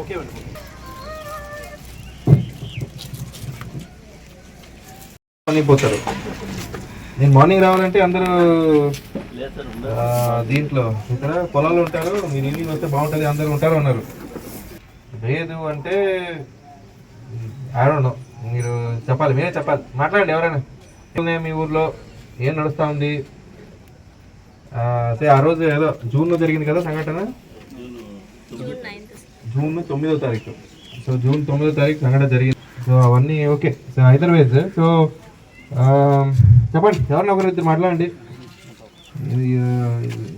Okay అండి morning పోతారు నేను మార్నింగ్ రావాలంటే అందరూ దీంట్లో ఇక్కడ పొలాలు ఉంటారు. మీరు ఈవినింగ్ వస్తే బాగుంటుంది అందరూ ఉంటారు అన్నారు. లేదు అంటే ఆడో మీరు చెప్పాలి మీరే చెప్పాలి. మాట్లాడండి ఎవరైనా. మీ ఊర్లో ఏం నడుస్తూ ఉంది? అదే ఆ రోజు ఏదో జూన్లో జరిగింది కదా సంఘటన? జూన్ తొమ్మిదో తారీఖు. సో జూన్ తొమ్మిదో తారీఖు సంఘటన జరిగింది. సో అవన్నీ ఓకే. సో హైదరాబాద్. సో చెప్పండి ఎవరిని ఒకరు ఇద్దరు మాట్లాడండి.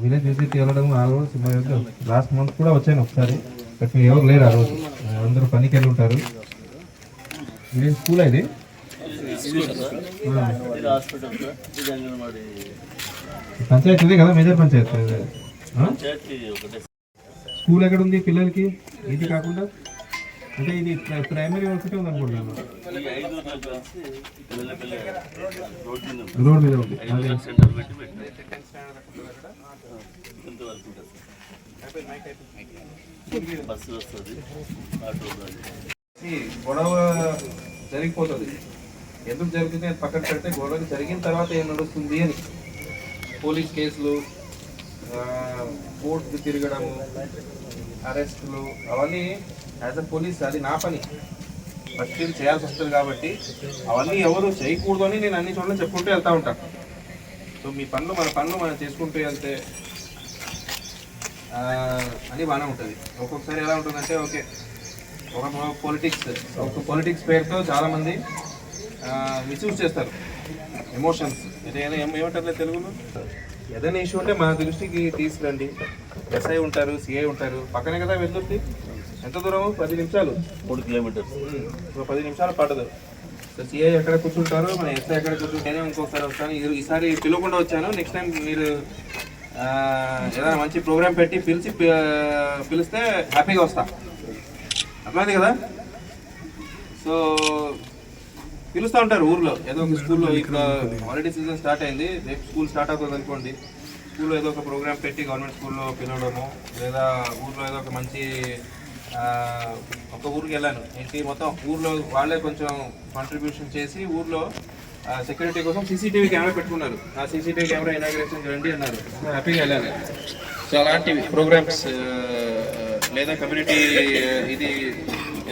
విలేజ్ విజిట్ వెళ్ళడం ఆ రోజు లాస్ట్ మంత్ కూడా వచ్చాను ఒకసారి. బట్ మీరు ఎవరు లేరు ఆ రోజు. అందరూ పనికి వెళ్ళి ఉంటారు ఇది? స్కూల్ ఇది. పంచాయతీ కదా మేజర్ పంచాయత్? స్కూల్ ఎక్కడ ఉంది పిల్లలకి? ఇది కాకుండా అంటే ఇది ప్ర- ప్రైమరీ ఒకటే ఉంది అనుకుంటున్నాను రోడ్ మీద ఉంది అదే. బస్సు వస్తుంది ఆటో ఈ గొడవ జరిగిపోతుంది. ఎందుకు జరుగుతుంది అని పక్కన పెడితే గొడవ జరిగిన తర్వాత ఏం నడుస్తుంది అని. పోలీస్ కేసులు కోర్టు తిరగడము అరెస్టులు అవన్నీ యాజ్ అ పోలీస్ అది నా పని. ఫస్ట్ ఇది చేయాల్సి వస్తుంది కాబట్టి అవన్నీ ఎవరు చేయకూడదు అని నేను అన్ని చోట్ల చెప్పుకుంటూ వెళ్తా ఉంటాను సో మీ పనులు మన పనులు మనం చేసుకుంటూ వెళ్తే అని బాగానే ఉంటుంది. ఒక్కొక్కసారి ఎలా ఉంటుందంటే ఓకే ఒక పొలిటిక్స్ ఒక పొలిటిక్స్ పేరుతో చాలామంది మిస్యూజ్ చేస్తారు. ఎమోషన్స్ ఏమంటారు తెలుగులో? ఏదైనా ఇష్యూ ఉంటే మా దృష్టికి తీసుకురండి. ఎస్ఐ ఉంటారు సిఐ ఉంటారు. పక్కనే కదా వెళ్తుంది ఎంత దూరం? పది నిమిషాలు. మూడు కిలోమీటర్స్. పది నిమిషాలు పడదు సో సిఐ ఎక్కడ కూర్చుంటారు మన ఎస్ఐ ఎక్కడ కూర్చుంటేనే ఇంకొకసారి వస్తాను. ఈసారి పిలవకుండా వచ్చాను. నెక్స్ట్ టైం మీరు ఏదైనా మంచి ప్రోగ్రామ్ పెట్టి పిలిచి పిలిస్తే హ్యాపీగా వస్తా. అర్థమైంది కదా? సో పిలుస్తూ ఉంటారు ఊర్లో. ఏదో ఒక స్కూల్లో ఇక్కడ హాలిడే సీజన్ స్టార్ట్ అయింది. రేపు స్కూల్ స్టార్ట్ అవుతుంది అనుకోండి. స్కూల్లో ఏదో ఒక ప్రోగ్రామ్ పెట్టి గవర్నమెంట్ స్కూల్లో పిలవడము లేదా ఊర్లో ఏదో ఒక మంచి ఒక ఊరికి వెళ్ళాను. ఏంటి? మొత్తం ఊర్లో వాళ్ళే కొంచెం కాంట్రిబ్యూషన్ చేసి ఊర్లో సెక్యూరిటీ కోసం సీసీటీవీ కెమెరా పెట్టుకున్నారు. ఆ సీసీటీవీ కెమెరా ఇనాగ్రేషన్ రండి అన్నారు. హ్యాపీగా వెళ్ళాను. సో అలాంటి ప్రోగ్రామ్స్ లేదా కమ్యూనిటీ ఇది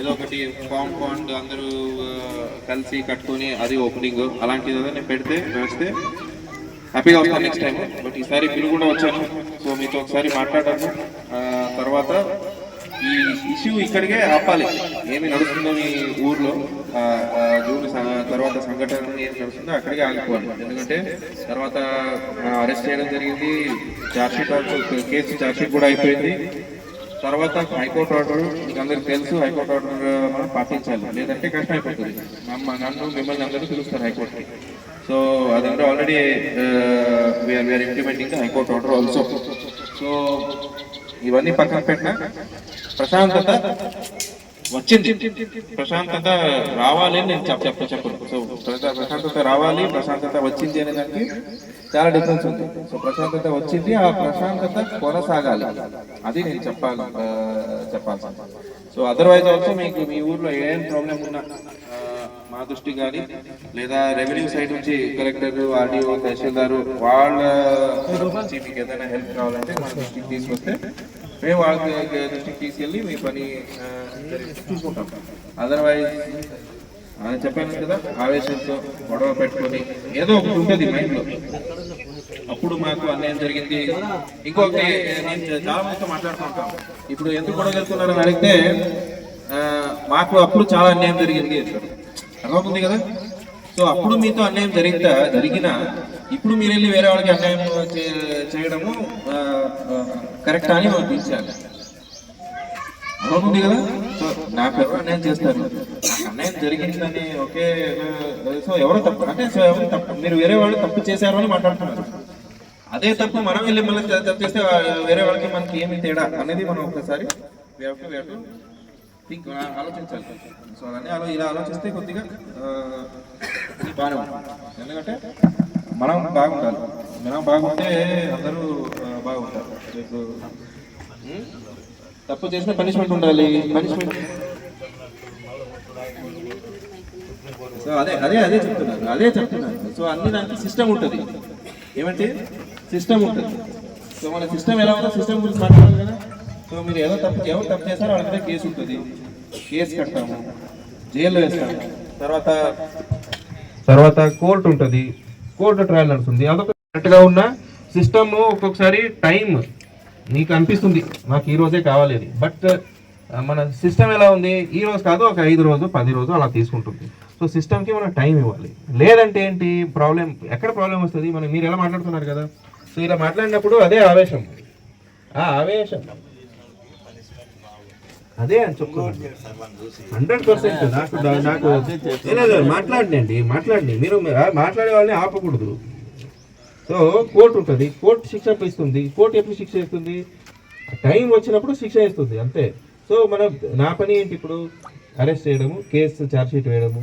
ఏదో ఒకటి కాంపౌండ్ అందరూ కలిసి కట్టుకొని అది ఓపెనింగ్ అలాంటిది ఏదైనా పెడితే వేస్తే హ్యాపీగా వస్తాను నెక్స్ట్ టైం బట్ ఈసారి మీరు కూడా వచ్చాను. సో మీతో ఒకసారి మాట్లాడాను తర్వాత ఈ ఇష్యూ ఇక్కడికే ఆపాలి. ఏమి నడుస్తుందో మీ ఊర్లో. జూన్ తర్వాత సంఘటన ఏమి నడుస్తుందో అక్కడికే ఆగిపోవాలి. ఎందుకంటే తర్వాత అరెస్ట్ చేయడం జరిగింది. చార్జ్షీట్ కేసు చార్జ్షీట్ కూడా అయిపోయింది. తర్వాత హైకోర్టు ఆర్డర్ మీకు అందరికి తెలుసు హైకోర్టు ఆర్డర్ మనం పాటించాలి. లేదంటే కష్టం అయిపోతుంది నమ్మ నన్ను మిమ్మల్ని అందరూ పిలుస్తారు హైకోర్టుకి. సో అదంటే already we are we are implementing high court order also so ఇవన్నీ పక్కన పెట్టిన ప్రశాంతత వచ్చింది. ప్రశాంతత రావాలి అని నేను చెప్ప చెప్ప చెప్పను. సో ప్రశాంతత రావాలి ప్రశాంతత వచ్చింది అనే దానికి చాలా డిఫరెన్స్ ఉంది. సో ప్రశాంతత వచ్చింది ఆ ప్రశాంతత కొనసాగాలి. అది నేను చెప్పాలి చెప్పాల్సి చెప్పాలి సో అదర్వైజ్ ఆల్సో మీకు మీ ఊర్లో ఏం ప్రాబ్లం ఉన్నా మా దృష్టి కానీ లేదా రెవెన్యూ సైడ్ నుంచి కలెక్టర్ ఆర్డీఓ తహసీల్దారు వాళ్ళ నుంచి మీకు ఏదైనా హెల్ప్ కావాలంటే మా దృష్టికి తీసుకొస్తే మేము వాళ్ళ దృష్టికి తీసుకెళ్ళి మీ పని జరిగి- చూసుకుంటాం. అదర్వైజ్ అని చెప్పాను కదా ఆవేశంతో గొడవ పెట్టుకొని ఏదో ఒకటి ఉంటుంది మైండ్లో. అప్పుడు మాకు అన్యాయం జరిగింది. ఇంకొకటి నేను చాలా మందితో మాట్లాడుతుంటాం ఇప్పుడు ఎందుకు గొడవ జరుగుతున్నారని అడిగితే మాకు అప్పుడు చాలా అన్యాయం జరిగింది అర్థమవుతుంది కదా? సో అప్పుడు మీతో అన్యాయం జరిగితే జరిగిన ఇప్పుడు మీరు వెళ్ళి వేరే వాళ్ళకి అన్యాయం చేయడము కరెక్ట్ అని అనిపించాలి తీర్చాలి అవుతుంది కదా? సో నాకు ఎవరు అన్యాయం చేస్తారు? అన్యాయం జరిగిందని ఒకే సో ఎవరో తప్పు అంటే సో ఎవరు తప్పు మీరు వేరే వాళ్ళు తప్పు చేశారు అని మాట్లాడుతున్నారు. అదే తప్పు మనం వెళ్ళి మళ్ళీ తప్పు చేస్తే వేరే వాళ్ళకి మనకి ఏమి తేడా అనేది మనం ఒకసారి we have ఆలోచించాలి. సో అలానే అలా ఇలా ఆలోచిస్తే కొద్దిగా బాగానే ఉంటుంది. ఎందుకంటే మనం బాగుండాలి. మనం బాగుంటే అందరూ బాగుంటారు. రేపు? తప్పు చేసిన పనిష్మెంట్ ఉండాలి. పనిష్మెంట్ సో అదే అదే అదే చెప్తున్నాను అదే చెప్తున్నాను సో అన్ని దానికి సిస్టమ్ ఉంటుంది. ఏమంటే? సిస్టమ్ ఉంటుంది. సో మన సిస్టమ్ ఎలా ఉందో సిస్టమ్ గురించి మాట్లాడాలి కదా. సో మీరు ఏదో తప్పు ఎవరు తప్పు చేస్తారో వాళ్ళ మీద కేసు ఉంటుంది. కేసు కడతాము. జైల్లో వేస్తాము. తర్వాత తర్వాత కోర్టు ఉంటుంది. కోర్టు ట్రయల్ నడుస్తుంది. అదొక కరెక్ట్గా ఉన్న సిస్టమ్ ఒక్కొక్కసారి టైం నీకు అనిపిస్తుంది. నాకు ఈ రోజే కావాలి బట్ uh, మన సిస్టమ్ ఎలా ఉంది? ఈ రోజు కాదు ఒక ఐదు రోజు పది రోజు అలా తీసుకుంటుంది. సో సిస్టమ్కి మనం టైం ఇవ్వాలి. లేదంటే ఏంటి? ప్రాబ్లం ఎక్కడ ప్రాబ్లం వస్తుంది? మనం మీరు ఎలా మాట్లాడుతున్నారు కదా? సో ఇలా మాట్లాడినప్పుడు అదే ఆవేశం. ఆ ఆవేశం. అదే అని చెప్తున్నాను. హండ్రెడ్ పర్సెంట్ నాకు నాకు లేదు, లేదు, మాట్లాడండి మీరు మాట్లాడే వాళ్ళని ఆపకూడదు. సో కోర్టు ఉంటుంది. కోర్టు శిక్ష ఇస్తుంది. కోర్టు ఎప్పుడు శిక్ష ఇస్తుంది? టైం వచ్చినప్పుడు శిక్ష ఇస్తుంది అంతే. సో మనం నా పని ఏంటి ఇప్పుడు? అరెస్ట్ చేయడము కేసు ఛార్జ్షీట్ వేయడము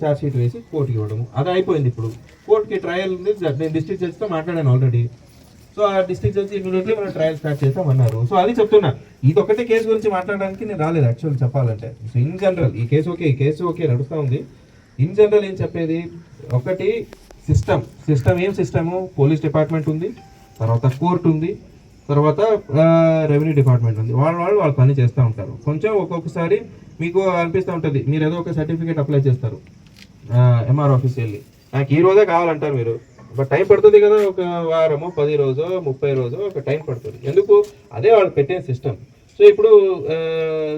ఛార్జ్షీట్ వేసి కోర్టుకి ఇవ్వడము. అది అయిపోయింది ఇప్పుడు. కోర్టుకి ట్రయల్ ఉంది నేను డిస్ట్రిక్ట్ జడ్జితో మాట్లాడాను ఆల్రెడీ. సో ఆ డిస్ట్రిక్ట్ జడ్జి ఇమీడియట్లీ మనం ట్రయల్ స్టార్ట్ చేస్తామన్నారు సో అది చెప్తున్నా. ఇది ఒకటే కేసు గురించి మాట్లాడడానికి నేను రాలేదు యాక్చువల్ చెప్పాలంటే. సో ఇన్ జనరల్ ఈ కేసు ఓకే ఈ కేసు ఓకే నడుస్తూ ఉంది. ఇన్ జనరల్ ఏం చెప్పేది? ఒకటి సిస్టమ్ సిస్టమ్ ఏం సిస్టము పోలీస్ డిపార్ట్మెంట్ ఉంది తర్వాత కోర్టు ఉంది తర్వాత రెవెన్యూ డిపార్ట్మెంట్ ఉంది. వాళ్ళు వాళ్ళు వాళ్ళు పని చేస్తూ ఉంటారు. కొంచెం ఒక్కొక్కసారి మీకు అనిపిస్తూ ఉంటుంది మీరు ఏదో ఒక సర్టిఫికేట్ అప్లై చేస్తారు ఎంఆర్ ఆఫీస్ వెళ్ళి. నాకు ఈ రోజే కావాలంటారు మీరు. ఒక టైం పడుతుంది కదా ఒక వారము పది రోజు ముప్పై రోజు ఒక టైం పడుతుంది. ఎందుకు? అదే వాళ్ళు పెట్టే సిస్టమ్ సో ఇప్పుడు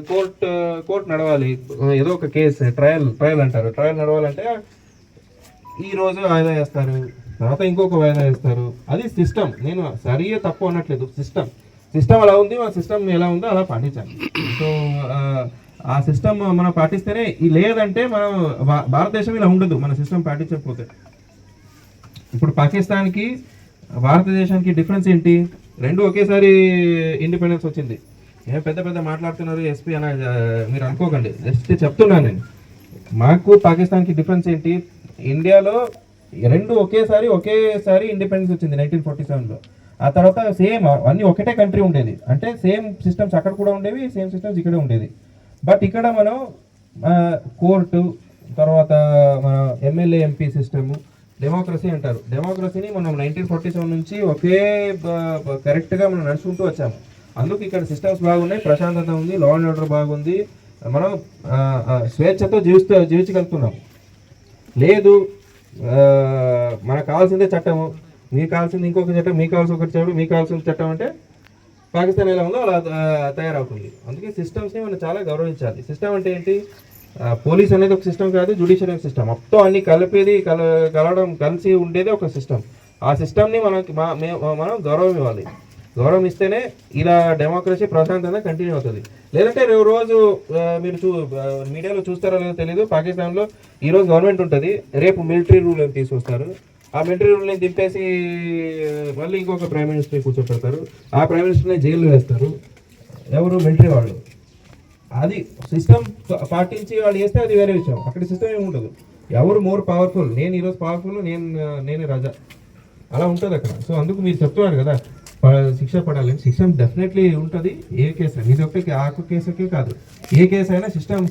కోర్ట్ కోర్ట్ నడవాలి. ఏదో ఒక కేసు ట్రయల్ ట్రయల్ అంటారు. ట్రయల్ నడవాలంటే ఈ రోజు వాయిదా వేస్తారు తర్వాత ఇంకొక వాయిదా వేస్తారు. అది సిస్టమ్ నేను సరియే తప్పు అనట్లేదు. సిస్టమ్ సిస్టమ్ అలా ఉంది మన సిస్టమ్ ఎలా ఉందో అలా పాటించాలి. సో ఆ, సిస్టమ్ మనం పాటిస్తేనే లేదంటే మనం భా- భారతదేశం ఇలా ఉండదు మన సిస్టమ్ పాటించకపోతే. ఇప్పుడు పాకిస్తాన్కి భారతదేశానికి డిఫరెన్స్ ఏంటి? రెండు ఒకేసారి ఇండిపెండెన్స్ వచ్చింది. ఏం పెద్ద పెద్ద మాట్లాడుతున్నారు ఎస్పీ అన మీరు అనుకోకండి. జస్ట్ చెప్తున్నాను నేను. మాకు పాకిస్తాన్కి డిఫరెన్స్ ఏంటి? ఇండియాలో రెండు ఒకేసారి ఒకేసారి ఇండిపెండెన్స్ వచ్చింది నైన్టీన్ ఫార్టీ సెవెన్లో ఆ తర్వాత సేమ్ అన్నీ ఒకటే కంట్రీ ఉండేది. అంటే సేమ్ సిస్టమ్స్ అక్కడ కూడా ఉండేవి సేమ్ సిస్టమ్స్ ఇక్కడ ఉండేది. బట్ ఇక్కడ మనం కోర్టు తర్వాత మన ఎమ్మెల్యే ఎంపీ సిస్టము డెమోక్రసీ అంటారు. డెమోక్రసీని మనం నైన్టీన్ ఫార్టీ సెవెన్ నుంచి ఒకే కరెక్ట్గా మనం నడుచుకుంటూ వచ్చాము. అందుకు ఇక్కడ సిస్టమ్స్ బాగున్నాయి ప్రశాంతత ఉంది లా అండ్ ఆర్డర్ బాగుంది. మనం స్వేచ్ఛతో జీవిస్తూ జీవించగలుగుతున్నాం. లేదు మనకు కావాల్సిందే చట్టము. మీకు కావాల్సింది ఇంకొక చట్టం మీకు కావాల్సిన ఒక చట్టం మీకు కావాల్సిన చట్టం అంటే పాకిస్తాన్ ఎలా ఉందో అలా తయారవుతుంది. అందుకే సిస్టమ్స్ని మనం చాలా గౌరవించాలి. సిస్టమ్ అంటే ఏంటి? పోలీస్ అనేది ఒక సిస్టమ్ కాదు జుడిషియరీ సిస్టమ్. మొత్తం అన్ని కలిపేది కల కలవడం కలిసి ఉండేది ఒక సిస్టమ్. ఆ సిస్టమ్ని మనకి మా- మనం గౌరవం ఇవ్వాలి. గౌరవం ఇస్తేనే ఇలా డెమోక్రసీ ప్రశాంతంగా కంటిన్యూ అవుతుంది. లేదంటే రేపు రోజు మీరు చూ మీడియాలో చూస్తారో లేదో తెలియదు పాకిస్తాన్లో ఈ రోజు గవర్నమెంట్ ఉంటుంది. రేపు మిలిటరీ రూల్ అని తీసుకొస్తారు. ఆ మిలిటరీ రూల్ని దింపేసి మళ్ళీ ఇంకొక ప్రైమ్ మినిస్టర్ కూర్చోపెడతారు. ఆ ప్రైమ్ మినిస్టర్ని జైల్లో వేస్తారు. ఎవరు? మిలిటరీ వాళ్ళు. అది సిస్టమ్ పాటించి వాళ్ళు చేస్తే అది వేరే విషయం. అక్కడ సిస్టమ్ ఏమి ఉండదు. ఎవరు మోర్ పవర్ఫుల్ నేను ఈరోజు పవర్ఫుల్ నేను నేనే రాజా. అలా ఉంటుంది అక్కడ. సో అందుకు మీరు చెప్తున్నారు కదా శిక్ష పడాలి సిస్టమ్ డెఫినెట్లీ ఉంటుంది. ఏ కేసు అయినా ఇది ఒకే ఆ కేసుకే కాదు. ఏ కేసు అయినా సిస్టమ్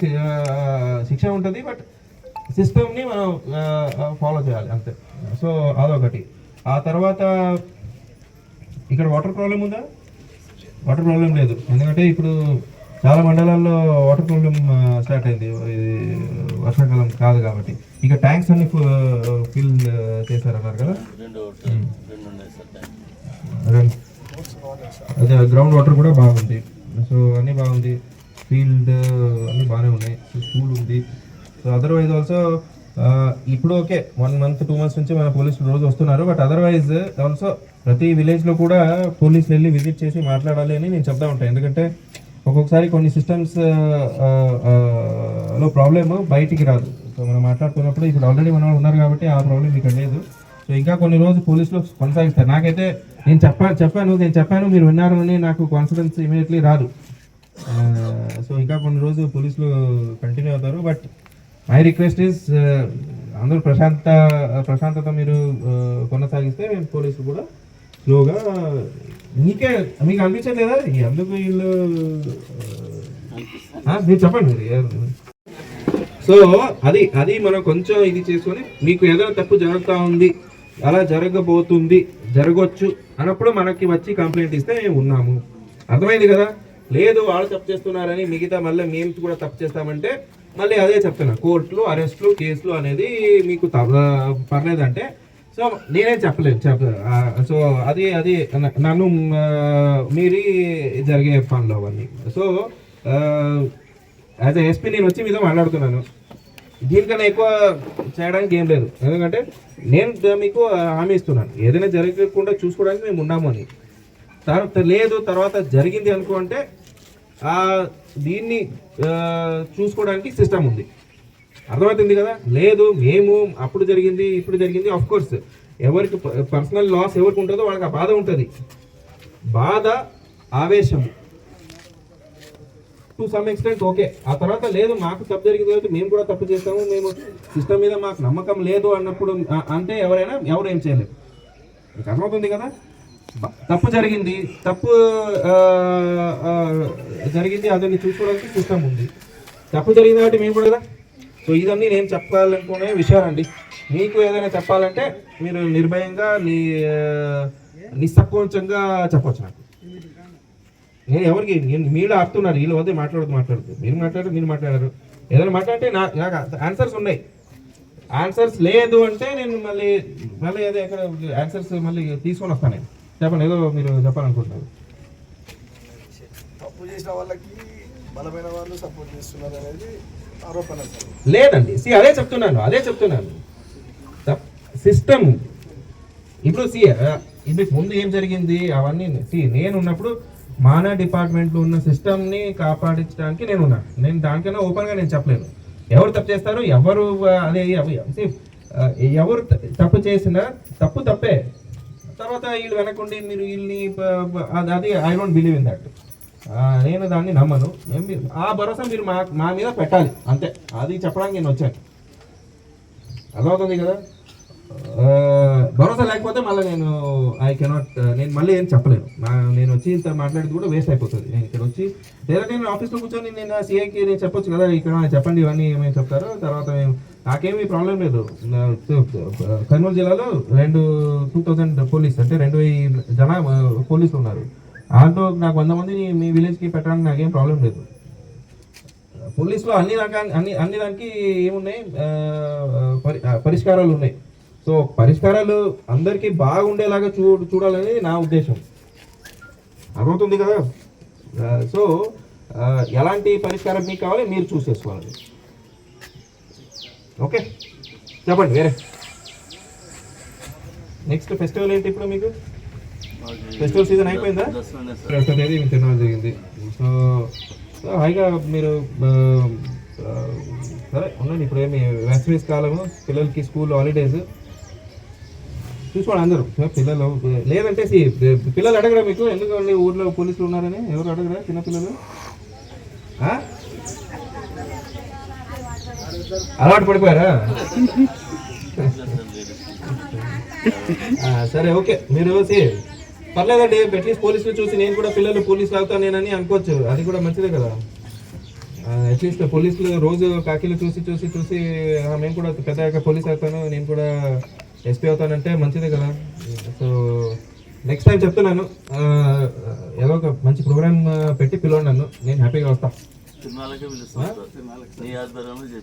శిక్ష ఉంటుంది బట్ సిస్టమ్ని మనం ఫాలో చేయాలి అంతే. సో అదొకటి. ఆ తర్వాత ఇక్కడ వాటర్ ప్రాబ్లం ఉందా? వాటర్ ప్రాబ్లం లేదు. ఎందుకంటే ఇప్పుడు చాలా మండలాల్లో వాటర్ ప్రాబ్లం స్టార్ట్ అయింది. ఇది వర్షాకాలం కాదు కాబట్టి. ఇక ట్యాంక్స్ అన్ని ఫిల్ చేశారన్నారు కదా? అదే గ్రౌండ్ వాటర్ కూడా బాగుంది. సో అన్నీ బాగుంది. ఫీల్డ్ అన్నీ బాగానే ఉన్నాయి. స్కూల్ ఉంది. సో అదర్వైజ్ ఆల్సో ఇప్పుడు okay one month two months నుంచి మన పోలీసులు రోజు వస్తున్నారు. బట్ అదర్వైజ్ ఆల్సో ప్రతి విలేజ్లో కూడా పోలీసులు వెళ్ళి విజిట్ చేసి మాట్లాడాలి అని నేను చెప్తా ఉంటాను ఎందుకంటే ఒక్కొక్కసారి కొన్ని సిస్టమ్స్లో ప్రాబ్లమ్ బయటికి రాదు. సో మనం మాట్లాడుతున్నప్పుడు ఇప్పుడు ఆల్రెడీ మన ఉన్నారు కాబట్టి ఆ ప్రాబ్లం ఇక్కడ లేదు. సో ఇంకా కొన్ని రోజులు పోలీసులు కొనసాగిస్తారు. నాకైతే నేను చెప్పాను చెప్పాను నేను చెప్పాను మీరు విన్నారు అని నాకు కాన్ఫిడెన్స్ ఇమీడియట్లీ రాదు. సో ఇంకా కొన్ని రోజులు పోలీసులు కంటిన్యూ అవుతారు. బట్ మై రిక్వెస్ట్ ఇస్ అందరూ ప్రశాంత ప్రశాంతత మీరు కొనసాగిస్తే మేము పోలీసులు కూడా స్లోగా మీకే మీకు అనిపించట్లేదా? ఎందుకు వీళ్ళు మీరు చెప్పండి మీరు సో అది అది మనం కొంచెం ఇది చేసుకొని మీకు ఏదైనా తప్పు జరుగుతూ ఉంది అలా జరగబోతుంది జరగవచ్చు అన్నప్పుడు మనకి వచ్చి కంప్లైంట్ ఇస్తే మేము ఉన్నాము. అర్థమైంది కదా? లేదు వాళ్ళు తప్పు చేస్తున్నారని మిగతా మళ్ళీ మేము కూడా తప్పు చేస్తామంటే మళ్ళీ అదే చెప్తున్నా. కోర్టులు అరెస్టులు కేసులు అనేది మీకు పర్లేదంటే సో నేనేం చెప్పలేదు చెప్ప సో అది అది నన్ను మీరి జరిగే పనులు అవన్నీ. సో యాజ్ ఎస్పీ నేను వచ్చి మీతో మాట్లాడుతున్నాను. దీనికన్నా ఎక్కువ చేయడానికి ఏం లేదు. ఎందుకంటే నేను మీకు హామీ ఇస్తున్నాను. ఏదైనా జరగకుండా చూసుకోవడానికి మేము ఉన్నాము అని. తర్వాత లేదు తర్వాత జరిగింది అనుకో అంటే దీన్ని చూసుకోవడానికి సిస్టమ్ ఉంది. అర్థమవుతుంది కదా? లేదు మేము అప్పుడు జరిగింది ఇప్పుడు జరిగింది ఆఫ్ కోర్స్ ఎవరికి పర్సనల్ లాస్ ఎవరికి ఉంటుందో వాళ్ళకి ఆ బాధ ఉంటుంది. బాధ ఆవేశం. టు సమ్ ఎక్స్టెంట్ ఓకే ఆ తర్వాత లేదు మాకు తప్పు జరిగింది కాబట్టి మేము కూడా తప్పు చేస్తాము. మేము సిస్టమ్ మీద మాకు నమ్మకం లేదు అన్నప్పుడు అంటే ఎవరైనా ఎవరు ఏం చేయలేదు మీకు అర్థమవుతుంది కదా? తప్పు జరిగింది. తప్పు జరిగింది. అదని చూసుకోవడానికి సిస్టమ్ ఉంది. తప్పు జరిగింది కాబట్టి మేము కూడా కదా? సో ఇదన్నీ నేను చెప్పాలనుకునే విషయాలండి. మీకు ఏదైనా చెప్పాలంటే మీరు నిర్భయంగా నీ నిస్సంకోచంగా చెప్పొచ్చు నాకు. నేను ఎవరికి నేను మీరు ఆపుతున్నారు వీళ్ళు వద్ద మాట్లాడదు మాట్లాడదు మీరు మాట్లాడారు మీరు మాట్లాడారు. ఏదైనా మాట్లాడితే నా నాకు ఆన్సర్స్ ఉన్నాయి. ఆన్సర్స్ లేదు అంటే నేను మళ్ళీ మళ్ళీ అదే ఎక్కడ ఆన్సర్స్ మళ్ళీ తీసుకొని వస్తాను నేను. చెప్పండి ఏదో మీరు చెప్పాలనుకుంటున్నారు. తప్పు చేసిన వాళ్ళకి బలమైన వాళ్ళు సపోర్ట్ చేస్తున్నారు అనేది లేదండి. సి అదే చెప్తున్నాను అదే చెప్తున్నాను. సిస్టమ్. ఇప్పుడు సి ఇప్పుడు ముందు ఏం జరిగింది? అవన్నీ సి నేను ఉన్నప్పుడు మాన డిపార్ట్మెంట్లో ఉన్న సిస్టమ్ని కాపాడించడానికి నేను ఉన్నాను నేను దానికన్నా ఓపెన్గా నేను చెప్పలేను. ఎవరు తప్పు చేస్తారు? ఎవరు అదే అవి ఎవరు తప్పు చేసినా తప్పు తప్పే. తర్వాత వీళ్ళు వెనకుండి మీరు వీళ్ళని అది- అది I don't believe in that నేను దాన్ని నమ్మను. నేను ఆ భరోసా మీరు మా మా మీద పెట్టాలి. అంతే. అది చెప్పడానికి నేను వచ్చాను. అర్థమవుతుంది కదా? భరోసా లేకపోతే మళ్ళీ నేను ఐ కెనాట్ నేను మళ్ళీ ఏం చెప్పలేను. నా నేను వచ్చి ఇంత మాట్లాడేది కూడా వేస్ట్ అయిపోతుంది. నేను ఇక్కడ వచ్చి లేదా నేను ఆఫీస్లో కూర్చొని నేను సీఐకి నేను చెప్పొచ్చు కదా ఇక్కడ చెప్పండి ఇవన్నీ ఏమేమి చెప్తారో. తర్వాత మేము నాకేమీ ప్రాబ్లం లేదు. కర్నూలు జిల్లాలో రెండు టూ థౌజండ్ పోలీస్ అంటే రెండు వెయ్యి జనా పోలీసులు ఉన్నారు. ఆటో నాకు వంద మందిని మీ విలేజ్కి పెట్టడానికి నాకేం ప్రాబ్లం లేదు. పోలీసులో అన్ని రకా అన్ని అన్ని దానికి ఏమున్నాయి? పరి- పరిష్కారాలు ఉన్నాయి. సో పరిష్కారాలు అందరికీ బాగుండేలాగా చూ చూడాలనేది నా ఉద్దేశం. అర్థమవుతుంది కదా? సో ఎలాంటి పరిష్కారం మీకు కావాలి మీరు చూస్ చేసుకోవాలి ఓకే చెప్పండి వేరే. నెక్స్ట్ ఫెస్టివల్ ఏంటి ఇప్పుడు మీకు? ఫెస్టివల్ సీజన్ అయిపోయిందా? తేదీ మీకు తినడం జరిగింది. సో సో హాయిగా మీరు సరే ఉండండి. ఇప్పుడు ఏమి వేసవి కాలము పిల్లలకి స్కూల్ హాలిడేస్. చూసుకోండి అందరూ. పిల్లలు లేదంటే పిల్లలు అడగరా మీకు? ఎందుకండి ఊర్లో పోలీసులు ఉన్నారని? ఎవరు అడగరా చిన్న పిల్లలు? ఆ? అలవాటు పడిపోయారా? సరే ఓకే. మీరు పర్లేదండి అట్లీస్ట్ పోలీసులు చూసి నేను కూడా పిల్లలు పోలీసులు అవుతాను నేనని అనుకోవచ్చు. అది కూడా మంచిదే కదా. అట్లీస్ట్ పోలీసులు రోజు కాకీలు చూసి చూసి చూసి మేము కూడా పెద్ద పోలీస్ అవుతాను నేను కూడా ఎస్పీ అవుతానంటే మంచిదే కదా. సో నెక్స్ట్ టైం చెప్తున్నాను. ఏదో ఒక మంచి ప్రోగ్రామ్ పెట్టి పిలవండి నన్ను. నేను హ్యాపీగా వస్తాను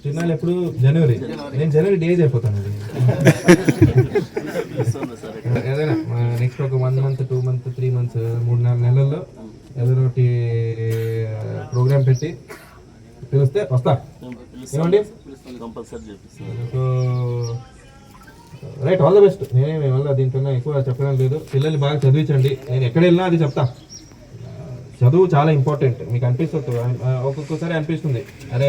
చిన్నాళ్ళు ఎప్పుడు? జనవరి. నేను జనవరి డేజ్ అయిపోతాను పిలుస్తుంది సార్ ఏదైనా నెక్స్ట్ ఒక one month two month three months మూడు నాలుగు నెలల్లో ఏదైనా ఒకటి ప్రోగ్రామ్ పెట్టి పిలిస్తే వస్తా. ఏమండి? So right all the best. నేనే వల్ల దీంట్లో ఎక్కువ చెప్పడం లేదు. పిల్లల్ని బాగా చదివించండి. నేను ఎక్కడ వెళ్ళినా అది చెప్తా. చదువు చాలా ఇంపార్టెంట్. మీకు అనిపిస్తుంది ఒక్కొక్కసారి అనిపిస్తుంది. అరే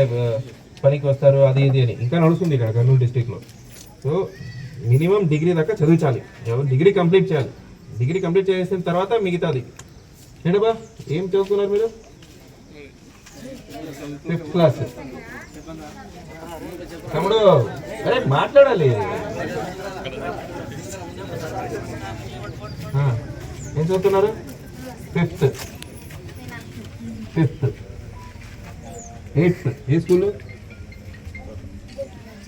పనికి వస్తారు అది ఇది అని. ఇంకా నడుస్తుంది ఇక్కడ కర్నూలు డిస్టిక్లో. సో మినిమం డిగ్రీ దాకా చదివించాలి. ఎవరు డిగ్రీ కంప్లీట్ చేయాలి. డిగ్రీ కంప్లీట్ చేసిన తర్వాత మిగతాది. ఏంటబ్బా ఏం చదువుకున్నారు మీరు? ఫిఫ్త్ క్లాస్ తమ్ముడు అరే మాట్లాడాలి. ఏం చదువుతున్నారు? ఫిఫ్త్ ఫిఫ్త్ ఎయిత్ ఏ స్కూల్?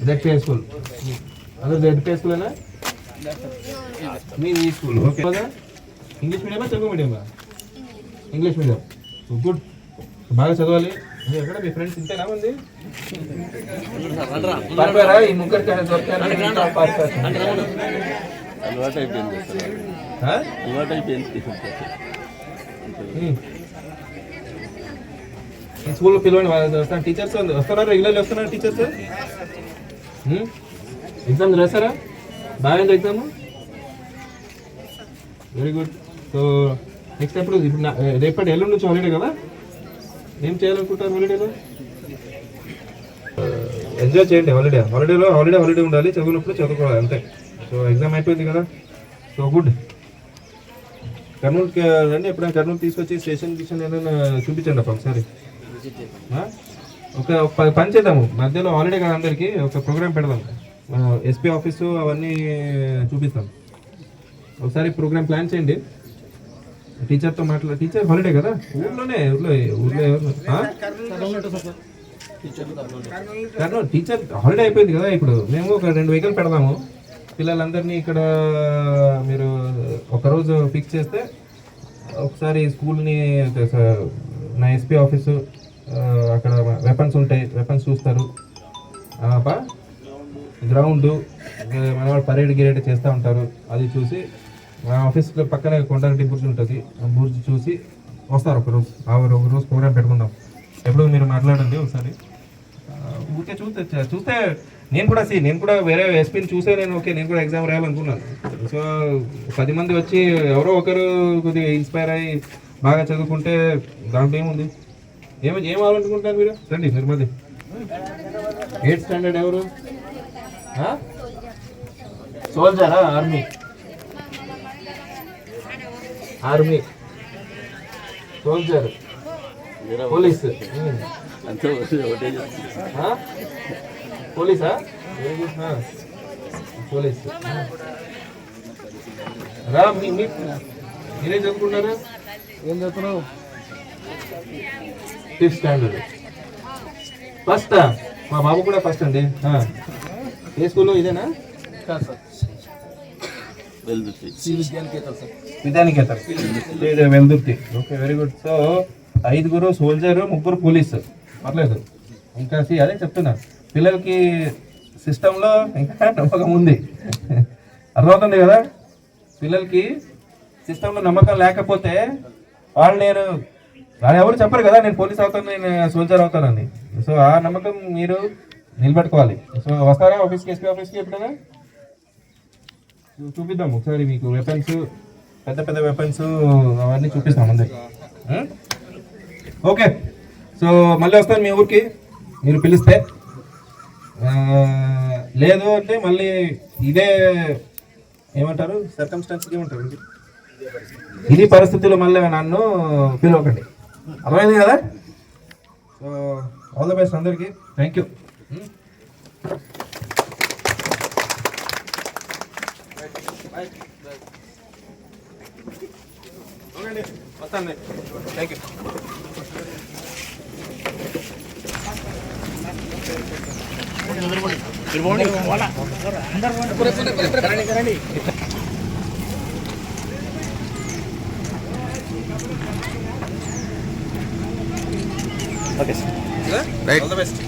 జెడ్పీ స్కూల్ అందరు జెడ్పీ స్కూలేనా మీది ఈ స్కూల్ ఓకే. కదా ఇంగ్లీష్ మీడియమా తెలుగు మీడియమా ఇంగ్లీష్ మీడియం గుడ్ బాగా చదవాలి. ఎక్కడ మీ ఫ్రెండ్స్ ఇంతేనా ఉంది పారిపోయారా ఈ ముగ్గురు దొరికారా. ఇంకా పారిపోయారా? అలవాటు అయిపోయింది? అలవాటు అయిపోయింది స్కూల్లో పిలవండి వస్తాను టీచర్స్ వస్తున్నారు రెగ్యులర్లీ వస్తున్నారు టీచర్స్? ఎగ్జామ్ రాసారా బాగా exam? Very good so next ఎప్పుడు ఇప్పుడు రేపటి ఎల్లుండి నుంచి హాలిడే కదా? ఏం చేయాలనుకుంటారు హాలిడేలో ఎంజాయ్ చేయండి హాలిడే హాలిడేలో హాలిడే హాలిడే ఉండాలి. చదువునప్పుడు చదువుకోవాలి అంతే. సో ఎగ్జామ్ అయిపోయింది కదా? సో గుడ్ కర్నూలుకి రండి. ఎప్పుడైనా కర్నూలు తీసుకొచ్చి స్టేషన్ గిషన్ ఏదైనా చూపించండి అప్ప ఒకసారి. ఆ? ఒక పని చేద్దాము. మధ్యలో హాలిడే కదా అందరికి. ఒక ప్రోగ్రామ్ పెడదాం. ఎస్పీ ఆఫీసు అవన్నీ చూపిస్తాం. ఒకసారి ప్రోగ్రామ్ ప్లాన్ చేయండి. టీచర్తో మాట్లా టీచర్ హాలిడే కదా? ఊర్లోనే ఊర్లో ఊర్లో ఎవరు? కర్నూలు టీచర్ హాలిడే అయిపోయింది కదా ఇప్పుడు. మేము ఒక రెండు వెహికల్ పెడదాము. పిల్లలందరినీ ఇక్కడ మీరు ఒకరోజు ఫిక్స్ చేస్తే ఒకసారి స్కూల్ని నా ఎస్పీ ఆఫీసు అక్కడ వెపన్స్ ఉంటాయి. వెపన్స్ చూస్తారు. గ్రౌండ్ మన పరేడ్ గిరేడ్ చేస్తూ ఉంటారు. అది చూసి మా ఆఫీస్ పక్కనే కొండారెడ్డి బుర్జ్ ఉంటుంది. ఆ బుర్జ్ చూసి వస్తారు ఒకరోజు ఆ ఒక రోజు ప్రోగ్రామ్ పెట్టుకుందాం. ఎప్పుడు మీరు మాట్లాడండి ఒకసారి. ఊరికే చూస్తే చూస్తే నేను కూడా సి నేను కూడా వేరే ఎస్పీని చూసే నేను ఓకే నేను కూడా ఎగ్జామ్ రాయాలనుకున్నాను. సో పది మంది వచ్చి ఎవరో ఒకరు కొద్దిగా ఇన్స్పైర్ అయ్యి బాగా చదువుకుంటే దాంట్లో ఏముంది? ఏమి ఏం అవ్వాలనుకుంటారు మీరు? రండి మీరు మళ్ళీ. ఎయిత్ స్టాండర్డ్ ఎవరు? సోల్జరా ఆర్మీ? ఆర్మీ. సోల్జర్. పోలీస్? పోలీసా. పోలీస్? రా మీ మీ- మీరేం చదువుకున్నారు? ఏం చెప్తున్నావు ఫిఫ్త్ స్టాండర్డ్. ఫస్ట్? మా బాబు కూడా ఫస్ట్ అండి. ఏ స్కూల్లో? ఇదేనా? లేదు Veldurthi. Okay very good. So ఐదుగురు సోల్జర్ ముగ్గురు పోలీస్. పర్లేదు. ఇంకా అదే చెప్తున్నా. పిల్లలకి సిస్టంలో ఇంకా నమ్మకం ఉంది. అర్థమవుతుంది కదా? పిల్లలకి సిస్టంలో నమ్మకం లేకపోతే వాళ్ళు నేను వాళ్ళు ఎవరు చెప్పరు కదా నేను పోలీస్ అవుతాను నేను సోల్జర్ అవుతానని. సో ఆ నమ్మకం మీరు నిలబెట్టుకోవాలి. సో వస్తారా ఆఫీస్కి ఎస్పీ ఆఫీస్కి ఎప్పుడైనా? చూపిద్దాం ఒకసారి మీకు వెపన్స్ పెద్ద పెద్ద వెపన్స్ అవన్నీ చూపిస్తాం అందరికి ఓకే. సో మళ్ళీ వస్తాను మీ ఊరికి. మీరు పిలిస్తే. లేదు అంటే మళ్ళీ ఇదే ఏమంటారు? సర్కమ్స్టాన్స్కి ఏమంటారు? ఇది? పరిస్థితులు మళ్ళీ నన్ను పిలవకండి. అర్థమైంది కదా? సో ఆల్ ద బెస్ట్ అందరికీ. థ్యాంక్ యూ వస్తాను thank you okay right all the best